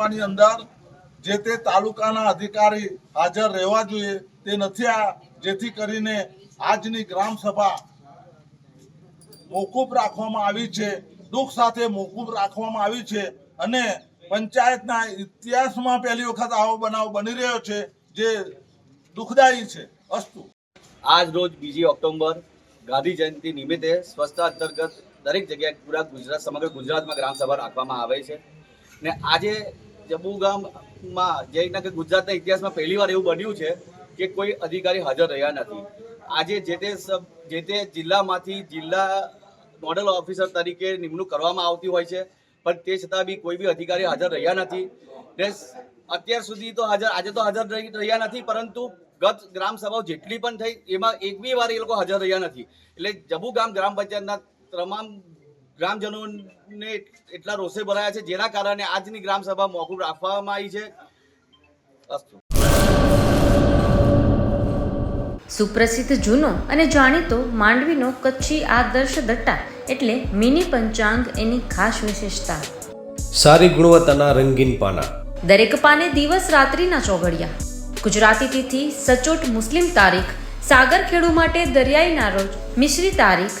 તાલુકાની અંદર જે તે તાલુકાના અધિકારી હાજર રહેવા જોઈએ તે નથી આ જેથી કરીને આજની ગ્રામ સભા મોકૂફ રાખવામાં આવી છે, દુઃખ સાથે મોકૂફ રાખવામાં આવી છે અને પંચાયતના ઇતિહાસમાં પહેલી વખત આવો બનાવ બની રહ્યો છે જે દુઃખદાયી છે, અસ્તુ. આજ રોજ બીજી ઓક્ટોબર ગાંધી જયંતિ નિમિત્તે સ્વચ્છતા અંતર્ગત દરેક જગ્યાએ પૂરા ગુજરાત સમગ્ર ગુજરાતમાં ગ્રામ સભા રાખવામાં આવે છે. ને આજે જમ્મુ ગામમાં જે રીતના કે ગુજરાતના ઇતિહાસમાં પહેલીવાર એવું બન્યું છે કે કોઈ અધિકારી હાજર રહ્યા નથી. આજે જે તે જે તે જિલ્લામાંથી જિલ્લા નોડલ ઓફિસર તરીકે નિમણૂક કરવામાં આવતી હોય છે, પણ તે છતાં બી કોઈ બી અધિકારી હાજર રહ્યા નથી. ને અત્યાર સુધી તો હાજર, આજે તો હાજર રહી- રહ્યા નથી, પરંતુ ગત ગ્રામ સભાઓ જેટલી પણ થઈ, એમાં એક બી વાર એ લોકો હાજર રહ્યા નથી. એટલે જબુ ગામ ગ્રામ પંચાયતના તમામ ગ્રામજનોને એટલા રોષે ભરાયા છે જેના કારણે આજની ગ્રામસભા મોકૂફ રાખવામાં આવી છે. અસ્તુ. સુપ્રસિદ્ધ જૂનો અને જાણીતો માંડવીનો કચ્છી આદર્શ દટ્ટા એટલે મિની પંચાંગ એની ખાસ વિશેષતા. સારી ગુણવત્તાના રંગીન પાના. દરેક પાને દિવસ રાત્રિના ચોઘડિયા. ગુજરાતી તિથિ સચોટ મુસ્લિમ તારીખ સાગર ખેડુ માટે દરિયાઈના રોજ મિશ્રી તારીખ